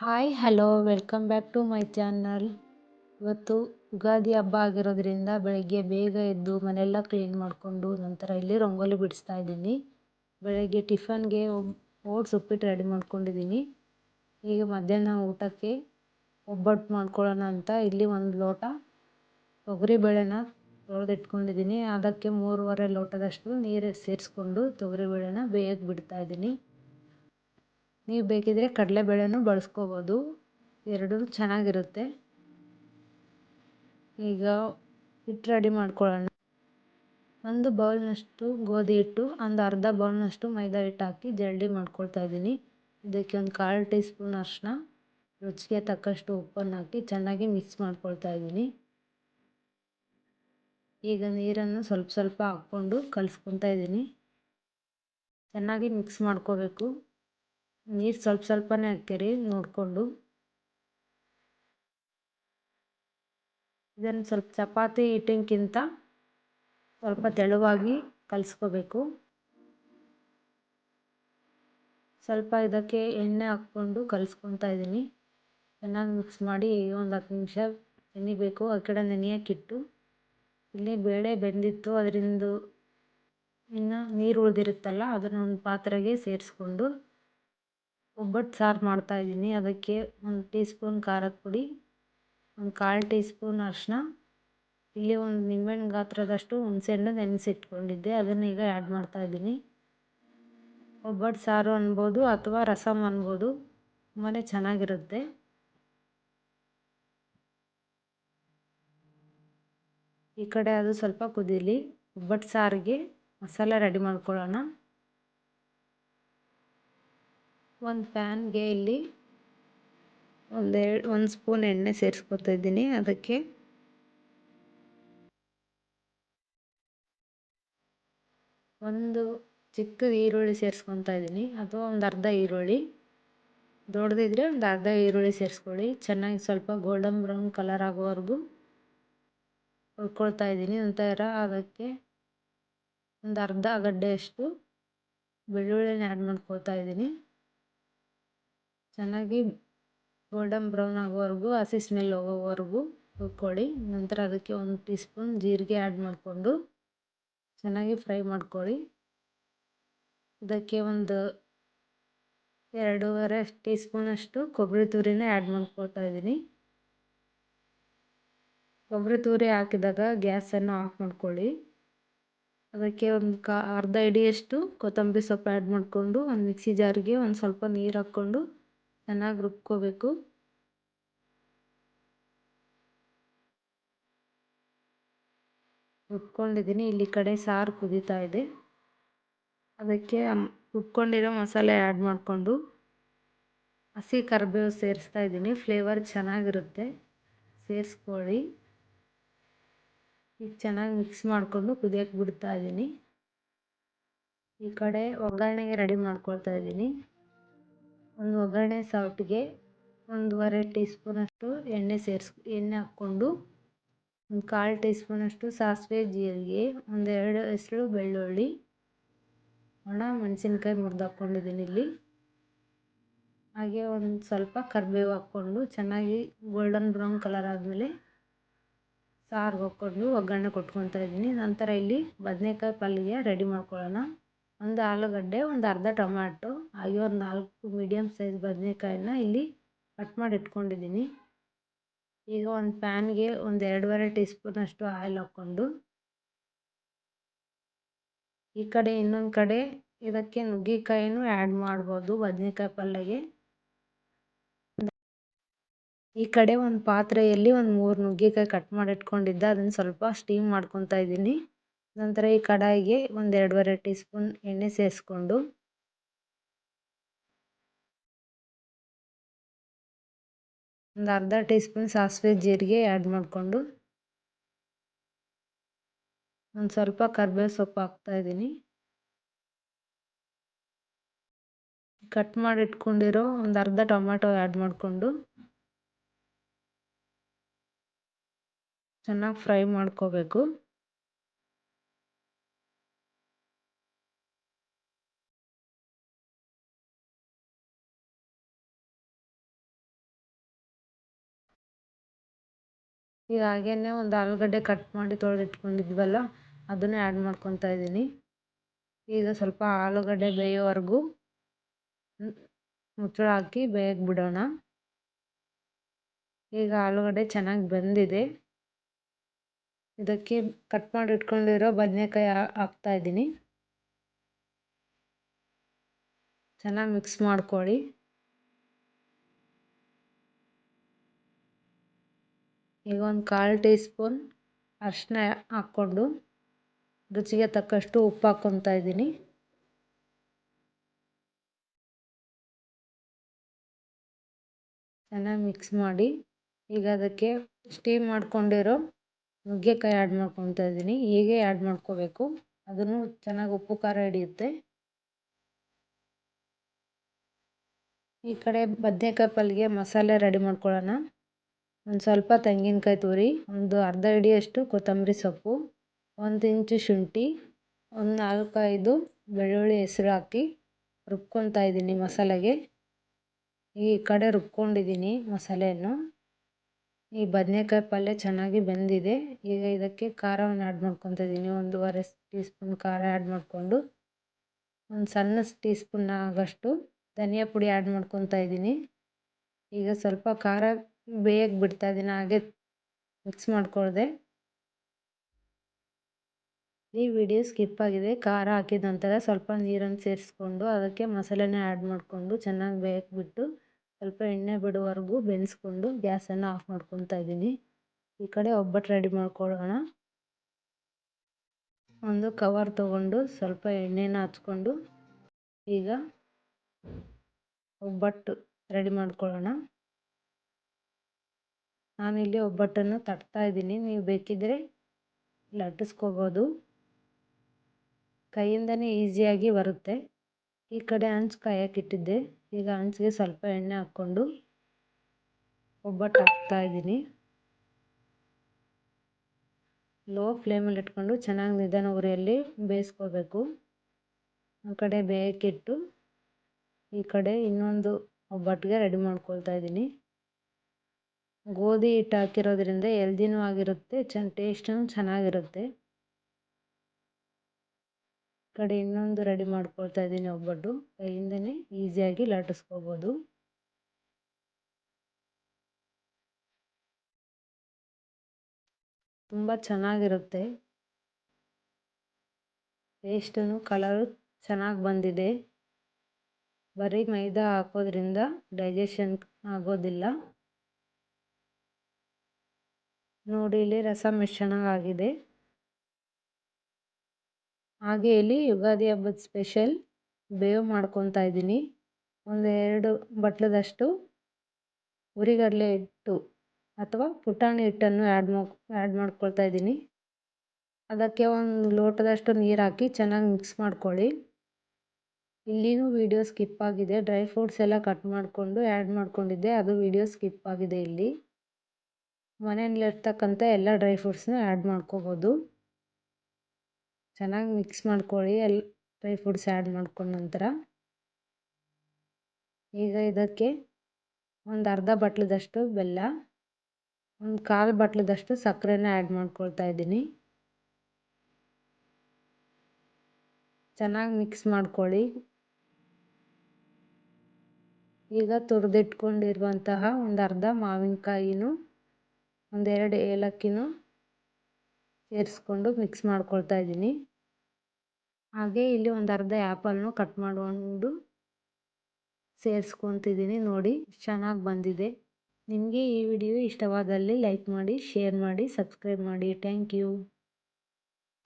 Hi hello welcome back to my channel ಇವತ್ತು ಯುಗಾದಿ ಹಬ್ಬ ಆಗಿರೋದ್ರಿಂದ ಬೆಳಗ್ಗೆ ಬೇಗ ಎದ್ದು ಮನೆಯೆಲ್ಲ ಕ್ಲೀನ್ ಮಾಡಿಕೊಂಡು ನಂತರ ಇಲ್ಲಿ ರಂಗೋಲಿ ಬಿಡಿಸ್ತಾ ಇದ್ದೀನಿ. ಬೆಳಗ್ಗೆ ಟಿಫನ್ಗೆ ಓಟ್ಸ್ ಉಪ್ಪಿಟ್ಟು ರೆಡಿ ಮಾಡ್ಕೊಂಡಿದ್ದೀನಿ. ಈಗ ಮಧ್ಯಾಹ್ನ ಊಟಕ್ಕೆ ಒಬ್ಬಟ್ಟು ಮಾಡ್ಕೊಳ್ಳೋಣ ಅಂತ ಇಲ್ಲಿ ಒಂದು ಲೋಟ ತೊಗರಿಬೇಳೆನ ತೊಳೆದಿಟ್ಕೊಂಡಿದ್ದೀನಿ. ಅದಕ್ಕೆ ಮೂರುವರೆ ಲೋಟದಷ್ಟು ನೀರು ಸೇರಿಸ್ಕೊಂಡು ತೊಗರಿಬೇಳೆನ ಬೇಯಕ್ಕೆ ಬಿಡ್ತಾ ಇದ್ದೀನಿ. ನೀವು ಬೇಕಿದ್ರೆ ಕಡಲೆಬೇಳೆನೂ ಬಳಸ್ಕೋಬೋದು. ಎರಡೂ ಚೆನ್ನಾಗಿರುತ್ತೆ. ಈಗ ಹಿಟ್ಟು ರೆಡಿ ಮಾಡ್ಕೊಳ್ಳೋಣ. ಒಂದು ಬೌಲ್ನಷ್ಟು ಗೋಧಿ ಹಿಟ್ಟು, ಒಂದು ಅರ್ಧ ಬೌಲ್ನಷ್ಟು ಮೈದಾ ಹಿಟ್ಟು ಹಾಕಿ ಜಲ್ಡಿ ಮಾಡ್ಕೊಳ್ತಾ ಇದ್ದೀನಿ. ಇದಕ್ಕೆ ಒಂದು ಕಾಲು ಟೀ ಸ್ಪೂನ್ ಅರಿಶಿನ ರುಚಿಗೆ ತಕ್ಕಷ್ಟು ಉಪ್ಪನ್ನು ಹಾಕಿ ಚೆನ್ನಾಗಿ ಮಿಕ್ಸ್ ಮಾಡ್ಕೊಳ್ತಾ ಇದ್ದೀನಿ. ಈಗ ನೀರನ್ನು ಸ್ವಲ್ಪ ಸ್ವಲ್ಪ ಹಾಕ್ಕೊಂಡು ಕಲಸ್ಕೊತಾ ಇದ್ದೀನಿ. ಚೆನ್ನಾಗಿ ಮಿಕ್ಸ್ ಮಾಡ್ಕೋಬೇಕು. ನೀರು ಸ್ವಲ್ಪ ಸ್ವಲ್ಪನೇ ಹಾಕಿರಿ ನೋಡಿಕೊಂಡು. ಇದನ್ನು ಸ್ವಲ್ಪ ಚಪಾತಿ ಹಿಟ್ಟಿನಕ್ಕಿಂತ ಸ್ವಲ್ಪ ತೆಳುವಾಗಿ ಕಲಿಸ್ಕೋಬೇಕು. ಸ್ವಲ್ಪ ಇದಕ್ಕೆ ಎಣ್ಣೆ ಹಾಕ್ಕೊಂಡು ಕಲಿಸ್ಕೊತಾ ಇದ್ದೀನಿ. ಚೆನ್ನಾಗಿ ಮಿಕ್ಸ್ ಮಾಡಿ ಒಂದು ಹತ್ತು ನಿಮಿಷ ನೆನಿಬೇಕು. ಆ ಕಡೆ ನೆನೆಯೋಕ್ಕಿಟ್ಟು ಇಲ್ಲಿ ಬೇಳೆ ಬೆಂದಿತ್ತು. ಅದರಿಂದ ಇನ್ನು ನೀರು ಉಳಿದಿರುತ್ತಲ್ಲ, ಅದನ್ನು ಒಂದು ಪಾತ್ರೆಗೆ ಸೇರಿಸ್ಕೊಂಡು ಒಬ್ಬಟ್ಟು ಸಾರು ಮಾಡ್ತಾಯಿದ್ದೀನಿ. ಅದಕ್ಕೆ ಒಂದು ಟೀ ಸ್ಪೂನ್ ಖಾರದ ಪುಡಿ, ಒಂದು ಕಾಲು ಟೀ ಸ್ಪೂನ್ ಅರಿಶಿನ ಇಲ್ಲಿ ಒಂದು ನಿಂಬೆಹಣ್ಣು ಗಾತ್ರದಷ್ಟು ಹುಣಸೆಹಣ್ಣು ನೆನೆಸಿಟ್ಕೊಂಡಿದ್ದೆ. ಅದನ್ನು ಈಗ ಆ್ಯಡ್ ಮಾಡ್ತಾಯಿದ್ದೀನಿ. ಒಬ್ಬಟ್ಟು ಸಾರು ಅನ್ಬೋದು ಅಥವಾ ರಸಮ್ ಅನ್ಬೋದು ತುಂಬಾ ಚೆನ್ನಾಗಿರುತ್ತೆ. ಈ ಕಡೆ ಅದು ಸ್ವಲ್ಪ ಕುದೀಲಿ. ಒಬ್ಬಟ್ಟು ಸಾರಿಗೆ ಮಸಾಲೆ ರೆಡಿ ಮಾಡ್ಕೊಳ್ಳೋಣ. ಒಂದು ಪ್ಯಾನ್ಗೆ ಇಲ್ಲಿ ಒಂದೆರಡು ಒಂದು ಸ್ಪೂನ್ ಎಣ್ಣೆ ಸೇರಿಸ್ಕೊತಾ ಇದ್ದೀನಿ ಅದಕ್ಕೆ. ಒಂದು ಚಿಕ್ಕ ಈರುಳ್ಳಿ ಸೇರಿಸ್ಕೊತಾ ಇದ್ದೀನಿ. ಅಥವಾ ಒಂದು ಅರ್ಧ ಈರುಳ್ಳಿ. ದೊಡ್ಡದಿದ್ರೆ ಒಂದು ಅರ್ಧ ಈರುಳ್ಳಿ ಸೇರಿಸ್ಕೊಳ್ಳಿ. ಚೆನ್ನಾಗಿ ಸ್ವಲ್ಪ ಗೋಲ್ಡನ್ ಬ್ರೌನ್ ಕಲರ್ ಆಗೋವರೆಗೂ ಹುರ್ಕೊಳ್ತಾ ಇದ್ದೀನಿ. ನಂತರ ಅದಕ್ಕೆ ಒಂದು ಅರ್ಧ ಗಡ್ಡೆಯಷ್ಟು ಬೆಳ್ಳುಳ್ಳಿನ ಆ್ಯಡ್ ಮಾಡ್ಕೊಳ್ತಾ ಇದ್ದೀನಿ. ಚೆನ್ನಾಗಿ ಗೋಲ್ಡನ್ ಬ್ರೌನ್ ಆಗೋವರೆಗೂ, ಹಸಿ ಸ್ಮೆಲ್ ಹೋಗೋವರೆಗೂ ಹುರ್ಕೊಳ್ಳಿ. ನಂತರ ಅದಕ್ಕೆ ಒಂದು ಟೀ ಸ್ಪೂನ್ ಜೀರಿಗೆ ಆ್ಯಡ್ ಮಾಡಿಕೊಂಡು ಚೆನ್ನಾಗಿ ಫ್ರೈ ಮಾಡ್ಕೊಳ್ಳಿ. ಇದಕ್ಕೆ ಒಂದು ಎರಡೂವರೆ ಟೀ ಸ್ಪೂನಷ್ಟು ಕೊಬ್ಬರಿ ತುರಿನ ಆ್ಯಡ್ ಮಾಡ್ಕೊಳ್ತಾ ಇದ್ದೀನಿ. ಕೊಬ್ಬರಿ ತುರಿ ಹಾಕಿದಾಗ ಗ್ಯಾಸನ್ನು ಆಫ್ ಮಾಡ್ಕೊಳ್ಳಿ. ಅದಕ್ಕೆ ಒಂದು ಕಾ, ಅರ್ಧ ಹಿಡಿಯಷ್ಟು ಕೊತ್ತಂಬರಿ ಸೊಪ್ಪು ಆ್ಯಡ್ ಮಾಡಿಕೊಂಡು, ಒಂದು ಮಿಕ್ಸಿ ಜಾರಿಗೆ ಒಂದು ಸ್ವಲ್ಪ ನೀರು ಹಾಕ್ಕೊಂಡು ಚೆನ್ನಾಗಿ ರುಬ್ಕೋಬೇಕು. ರುಬ್ಕೊಂಡಿದ್ದೀನಿ, ಇಲ್ಲಿ ಕಡೆ ಸಾರು ಕುದೀತಾ ಇದೆ. ಅದಕ್ಕೆ ರುಬ್ಕೊಂಡಿರೋ ಮಸಾಲೆ ಆ್ಯಡ್ ಮಾಡಿಕೊಂಡು ಹಸಿ ಕರಿಬೇವು ಸೇರಿಸ್ತಾ ಇದ್ದೀನಿ. ಫ್ಲೇವರ್ ಚೆನ್ನಾಗಿರುತ್ತೆ, ಸೇರಿಸ್ಕೊಳ್ಳಿ. ಈಗ ಚೆನ್ನಾಗಿ ಮಿಕ್ಸ್ ಮಾಡಿಕೊಂಡು ಕುದಿಯೋಕ್ಕೆ ಬಿಡ್ತಾ ಇದ್ದೀನಿ. ಈ ಕಡೆ ಒಗ್ಗರಣೆಗೆ ರೆಡಿ ಮಾಡ್ಕೊಳ್ತಾ ಇದ್ದೀನಿ. ಒಂದು ಒಗ್ಗರಣೆ ಸೌಟಿಗೆ ಒಂದೂವರೆ ಟೀ ಸ್ಪೂನಷ್ಟು ಎಣ್ಣೆ ಸೇರಿಸ್, ಎಣ್ಣೆ ಹಾಕ್ಕೊಂಡು ಒಂದು ಕಾಲು ಟೀ ಸ್ಪೂನಷ್ಟು ಸಾಸಿವೆ ಜೀರಿಗೆ, ಒಂದೆರಡು ಹೆಸರು ಬೆಳ್ಳುಳ್ಳಿ, ಒಣ ಮೆಣಸಿನ್ಕಾಯಿ ಮುರ್ದು ಹಾಕ್ಕೊಂಡಿದ್ದೀನಿ ಇಲ್ಲಿ. ಹಾಗೆ ಒಂದು ಸ್ವಲ್ಪ ಕರಿಬೇವು ಹಾಕ್ಕೊಂಡು ಚೆನ್ನಾಗಿ ಗೋಲ್ಡನ್ ಬ್ರೌನ್ ಕಲರ್ ಆದಮೇಲೆ ಸಾರಿಗೆ ಹಾಕ್ಕೊಂಡು ಒಗ್ಗರಣೆ ಕೊಟ್ಕೊತಾ ಇದ್ದೀನಿ. ನಂತರ ಇಲ್ಲಿ ಬದನೇಕಾಯಿ ಪಲ್ಯ ರೆಡಿ ಮಾಡ್ಕೊಳ್ಳೋಣ. ಒಂದು ಆಲೂಗಡ್ಡೆ, ಒಂದು ಅರ್ಧ ಟೊಮ್ಯಾಟೊ ಹಾಗೆ ಒಂದು ನಾಲ್ಕು ಮೀಡಿಯಮ್ ಸೈಜ್ ಬದನೇಕಾಯನ್ನ ಇಲ್ಲಿ ಕಟ್ ಮಾಡಿ ಇಟ್ಕೊಂಡಿದ್ದೀನಿ. ಈಗ ಒಂದು ಪ್ಯಾನ್ಗೆ ಒಂದು ಎರಡೂವರೆ ಟೀ ಸ್ಪೂನಷ್ಟು ಆಯಿಲ್ ಹಾಕ್ಕೊಂಡು, ಈ ಕಡೆ ಇನ್ನೊಂದು ಕಡೆ ಇದಕ್ಕೆ ನುಗ್ಗಿಕಾಯಿನೂ ಆ್ಯಡ್ ಮಾಡ್ಬೋದು ಬದನೇಕಾಯಿ ಪಲ್ಯಗೆ ಈ ಕಡೆ ಒಂದು ಪಾತ್ರೆಯಲ್ಲಿ ಒಂದು ಮೂರು ನುಗ್ಗೆಕಾಯಿ ಕಟ್ ಮಾಡಿಟ್ಕೊಂಡಿದ್ದೆ ಅದನ್ನು ಸ್ವಲ್ಪ ಸ್ಟೀಮ್ ಮಾಡ್ಕೊತಾ ಇದ್ದೀನಿ. ನಂತರ ಈ ಕಡಾಯಿಗೆ ಒಂದು ಎರಡೂವರೆ ಟೀ ಸ್ಪೂನ್ ಎಣ್ಣೆ ಸೇರಿಸ್ಕೊಂಡು ಒಂದು ಅರ್ಧ ಟೀ ಸ್ಪೂನ್ ಸಾಸಿವೆ ಜೀರಿಗೆ ಆ್ಯಡ್ ಮಾಡಿಕೊಂಡು ಒಂದು ಸ್ವಲ್ಪ ಕರ್ಬೇವು ಸೊಪ್ಪು ಹಾಕ್ತಾಯಿದ್ದೀನಿ ಕಟ್ ಮಾಡಿ ಇಟ್ಕೊಂಡಿರೋ ಒಂದು ಅರ್ಧ ಟೊಮೆಟೊ ಆ್ಯಡ್ ಮಾಡಿಕೊಂಡು ಚೆನ್ನಾಗಿ ಫ್ರೈ ಮಾಡ್ಕೋಬೇಕು. ಈಗ ಹಾಗೇನೆ ಒಂದು ಆಲೂಗಡ್ಡೆ ಕಟ್ ಮಾಡಿ ತೊಳೆದಿಟ್ಕೊಂಡಿದ್ವಲ್ಲ, ಅದನ್ನು ಆ್ಯಡ್ ಮಾಡ್ಕೊತಾ ಇದ್ದೀನಿ. ಈಗ ಸ್ವಲ್ಪ ಆಲೂಗಡ್ಡೆ ಬೇಯೋವರೆಗೂ ಮುಚ್ಚಳ ಹಾಕಿ ಬೇಯಕ್ಕೆ ಬಿಡೋಣ ಈಗ ಆಲೂಗಡ್ಡೆ ಚೆನ್ನಾಗಿ ಬೆಂದಿದೆ. ಇದಕ್ಕೆ ಕಟ್ ಮಾಡಿ ಇಟ್ಕೊಂಡಿರೋ ಬದನೆಕಾಯಿ ಹಾಕ್ತಾ ಇದ್ದೀನಿ. ಚೆನ್ನಾಗಿ ಮಿಕ್ಸ್ ಮಾಡ್ಕೊಳ್ಳಿ. ಈಗ ಒಂದು ಕಾಲು ಟೀ ಸ್ಪೂನ್ ಅರಿಶಿನ ಹಾಕ್ಕೊಂಡು ರುಚಿಗೆ ತಕ್ಕಷ್ಟು ಉಪ್ಪು ಹಾಕ್ಕೊತಾ ಇದ್ದೀನಿ. ಚೆನ್ನಾಗಿ ಮಿಕ್ಸ್ ಮಾಡಿ ಈಗ ಅದಕ್ಕೆ ಸ್ಟೀಮ್ ಮಾಡ್ಕೊಂಡಿರೋ ನುಗ್ಗೆಕಾಯಿ ಆ್ಯಡ್ ಮಾಡ್ಕೊತಾ ಇದ್ದೀನಿ. ಹೀಗೆ ಆ್ಯಡ್ ಮಾಡ್ಕೋಬೇಕು. ಅದನ್ನು ಚೆನ್ನಾಗಿ ಉಪ್ಪು ಖಾರ ಹಿಡಿಯುತ್ತೆ. ಈ ಕಡೆ ಬದನೇಕಾಯಿ ಪಲ್ಯ ಮಸಾಲೆ ರೆಡಿ ಮಾಡ್ಕೊಳ್ಳೋಣ. ಒಂದು ಸ್ವಲ್ಪ ತೆಂಗಿನಕಾಯಿ ತುರಿ, ಒಂದು ಅರ್ಧ ಹಿಡಿಯಷ್ಟು ಕೊತ್ತಂಬರಿ ಸೊಪ್ಪು, ಒಂದು ಇಂಚು ಶುಂಠಿ, ಒಂದು ನಾಲ್ಕೈದು ಬೆಳ್ಳುಳ್ಳಿ ಹೆಸ್ರು ಹಾಕಿ ರುಬ್ಕೊತಾ ಇದ್ದೀನಿ ಮಸಾಲೆಗೆ. ಈ ಕಡೆ ರುಬ್ಕೊಂಡಿದ್ದೀನಿ ಮಸಾಲೆಯನ್ನು. ಈ ಬದನೆಕಾಯಿ ಪಲ್ಯ ಚೆನ್ನಾಗಿ ಬೆಂದಿದೆ. ಈಗ ಇದಕ್ಕೆ ಖಾರವನ್ನು ಆ್ಯಡ್ ಮಾಡ್ಕೊತಾ ಇದ್ದೀನಿ. ಒಂದೂವರೆ ಟೀ ಸ್ಪೂನ್ ಖಾರ ಆ್ಯಡ್ ಮಾಡಿಕೊಂಡು, ಒಂದು ಸಣ್ಣ ಟೀ ಸ್ಪೂನ್ ಆಗೋಷ್ಟು ಧನಿಯಾ ಪುಡಿ ಆ್ಯಡ್ ಮಾಡ್ಕೊತಾ ಇದ್ದೀನಿ. ಈಗ ಸ್ವಲ್ಪ ಖಾರ ಬೇಯಕ್ಕೆ ಬಿಡ್ತಾ ಇದ್ದೀನಿ ಹಾಗೆ ಮಿಕ್ಸ್ ಮಾಡ್ಕೊಳ್ದೆ. ಈ ವಿಡಿಯೋ ಸ್ಕಿಪ್ ಆಗಿದೆ, ಖಾರ ಹಾಕಿದ ನಂತರ ಸ್ವಲ್ಪ ನೀರನ್ನು ಸೇರಿಸ್ಕೊಂಡು ಅದಕ್ಕೆ ಮಸಾಲೆನ ಆ್ಯಡ್ ಮಾಡಿಕೊಂಡು ಚೆನ್ನಾಗಿ ಬೇಯಕ್ಕೆ ಬಿಟ್ಟು ಸ್ವಲ್ಪ ಎಣ್ಣೆ ಬಿಡುವವರೆಗೂ ಬೆಳೆಸ್ಕೊಂಡು ಗ್ಯಾಸನ್ನು ಆಫ್ ಮಾಡ್ಕೊತಾ ಇದ್ದೀನಿ ಈ ಕಡೆ ಒಬ್ಬಟ್ಟು ರೆಡಿ ಮಾಡ್ಕೊಳ್ಳೋಣ. ಒಂದು ಕವರ್ ತಗೊಂಡು ಸ್ವಲ್ಪ ಎಣ್ಣೆನ ಹಚ್ಕೊಂಡು ಈಗ ಒಬ್ಬಟ್ಟು ರೆಡಿ ಮಾಡ್ಕೊಳ್ಳೋಣ. ನಾನಿಲ್ಲಿ ಒಬ್ಬಟ್ಟನ್ನು ತಟ್ತಾ ಇದ್ದೀನಿ. ನೀವು ಬೇಕಿದ್ದರೆ ಲಟ್ಟಿಸ್ಕೋಬೋದು. ಕೈಯಿಂದನೇ ಈಸಿಯಾಗಿ ಬರುತ್ತೆ. ಈ ಕಡೆ ಹಂಚು ಕಾಯಕ್ಕಿಟ್ಟಿದ್ದೆ ಈಗ ಹಂಚಿಗೆ ಸ್ವಲ್ಪ ಎಣ್ಣೆ ಹಾಕ್ಕೊಂಡು ಒಬ್ಬಟ್ಟು ಹಾಕ್ತಾ ಇದ್ದೀನಿ. ಲೋ ಫ್ಲೇಮಲ್ಲಿ ಇಟ್ಕೊಂಡು ಚೆನ್ನಾಗಿ ನಿಧಾನ ಉರಿಯಲ್ಲಿ ಬೇಯಿಸ್ಕೋಬೇಕು. ಆ ಕಡೆ ಬೇಯಕ್ಕಿಟ್ಟು ಈ ಕಡೆ ಇನ್ನೊಂದು ಒಬ್ಬಟ್ಟಿಗೆ ರೆಡಿ ಮಾಡ್ಕೊಳ್ತಾ ಇದ್ದೀನಿ. ಗೋಧಿ ಹಿಟ್ಟು ಹಾಕಿರೋದ್ರಿಂದ ಎಲ್ದಿನೂ ಆಗಿರುತ್ತೆ, ಚನ್, ಟೇಸ್ಟೂ ಚೆನ್ನಾಗಿರುತ್ತೆ. ಕಡೆ ಇನ್ನೊಂದು ರೆಡಿ ಮಾಡ್ಕೊಳ್ತಾ ಇದ್ದೀನಿ ಒಬ್ಬಟ್ಟು. ಕೈಯಿಂದನೇ ಈಸಿಯಾಗಿ ಲಟ್ಟಿಸ್ಕೋಬೋದು. ತುಂಬ ಚೆನ್ನಾಗಿರುತ್ತೆ. ಟೇಸ್ಟೂ ಕಲರು ಚೆನ್ನಾಗಿ ಬಂದಿದೆ. ಬರೀ ಮೈದಾ ಹಾಕೋದ್ರಿಂದ ಡೈಜೆಷನ್ ಆಗೋದಿಲ್ಲ. ನೋಡಿ, ಇಲ್ಲಿ ರಸ ಮಿಶ್ರಣ ಆಗಿದೆ. ಹಾಗೆ ಇಲ್ಲಿ ಯುಗಾದಿ ಹಬ್ಬದ ಸ್ಪೆಷಲ್ ಬೇವು ಮಾಡ್ಕೊತಾ ಇದ್ದೀನಿ. ಒಂದು ಎರಡು ಬಟ್ಲದಷ್ಟು ಉರಿಗಡಲೆ ಹಿಟ್ಟು ಅಥವಾ ಪುಟಾಣಿ ಹಿಟ್ಟನ್ನು ಆ್ಯಡ್ ಮಾ ಆ್ಯಡ್ ಮಾಡ್ಕೊಳ್ತಾ ಇದ್ದೀನಿ. ಅದಕ್ಕೆ ಒಂದು ಲೋಟದಷ್ಟು ನೀರು ಹಾಕಿ ಚೆನ್ನಾಗಿ ಮಿಕ್ಸ್ ಮಾಡ್ಕೊಳ್ಳಿ. ಇಲ್ಲಿನೂ ವೀಡಿಯೋ ಸ್ಕಿಪ್ ಆಗಿದೆ. ಡ್ರೈ ಫ್ರೂಟ್ಸ್ ಎಲ್ಲ ಕಟ್ ಮಾಡಿಕೊಂಡು ಆ್ಯಡ್ ಮಾಡ್ಕೊಂಡಿದ್ದೆ. ಅದು ವಿಡಿಯೋ ಸ್ಕಿಪ್ ಆಗಿದೆ ಇಲ್ಲಿ. ಮನೆಯಲ್ಲಿರ್ತಕ್ಕಂಥ ಎಲ್ಲ ಡ್ರೈ ಫ್ರೂಟ್ಸ್ನ ಆ್ಯಡ್ ಮಾಡ್ಕೋಬೋದು. ಚೆನ್ನಾಗಿ ಮಿಕ್ಸ್ ಮಾಡ್ಕೊಳ್ಳಿ, ಎಲ್ಲ ಡ್ರೈ ಫ್ರೂಟ್ಸ್ ಆ್ಯಡ್ ಮಾಡ್ಕೊಂಡ ನಂತರ. ಈಗ ಇದಕ್ಕೆ ಒಂದು ಅರ್ಧ ಬಟ್ಲದಷ್ಟು ಬೆಲ್ಲ, ಒಂದು ಕಾಲು ಬಟ್ಲದಷ್ಟು ಸಕ್ಕರೆನ ಆ್ಯಡ್ ಮಾಡ್ಕೊಳ್ತಾ ಇದ್ದೀನಿ. ಚೆನ್ನಾಗಿ ಮಿಕ್ಸ್ ಮಾಡ್ಕೊಳ್ಳಿ. ಈಗ ತುರಿದಿಟ್ಕೊಂಡಿರುವಂತಹ ಒಂದು ಅರ್ಧ ಮಾವಿನಕಾಯಿನೂ ಒಂದೆರಡು ಏಲಕ್ಕಿನೂ ಸೇರಿಸ್ಕೊಂಡು ಮಿಕ್ಸ್ ಮಾಡ್ಕೊಳ್ತಾ ಇದ್ದೀನಿ. ಹಾಗೆ ಇಲ್ಲಿ ಒಂದು ಅರ್ಧ ಆ್ಯಪಲ್ನು ಕಟ್ ಮಾಡಿಕೊಂಡು ಸೇರಿಸ್ಕೊತಿದ್ದೀನಿ ನೋಡಿ ಚೆನ್ನಾಗಿ ಬಂದಿದೆ. ನಿಮಗೆ ಈ ವಿಡಿಯೋ ಇಷ್ಟವಾದಲ್ಲಿ ಲೈಕ್ ಮಾಡಿ ಶೇರ್ ಮಾಡಿ ಸಬ್ಸ್ಕ್ರೈಬ್ ಮಾಡಿ. Thank you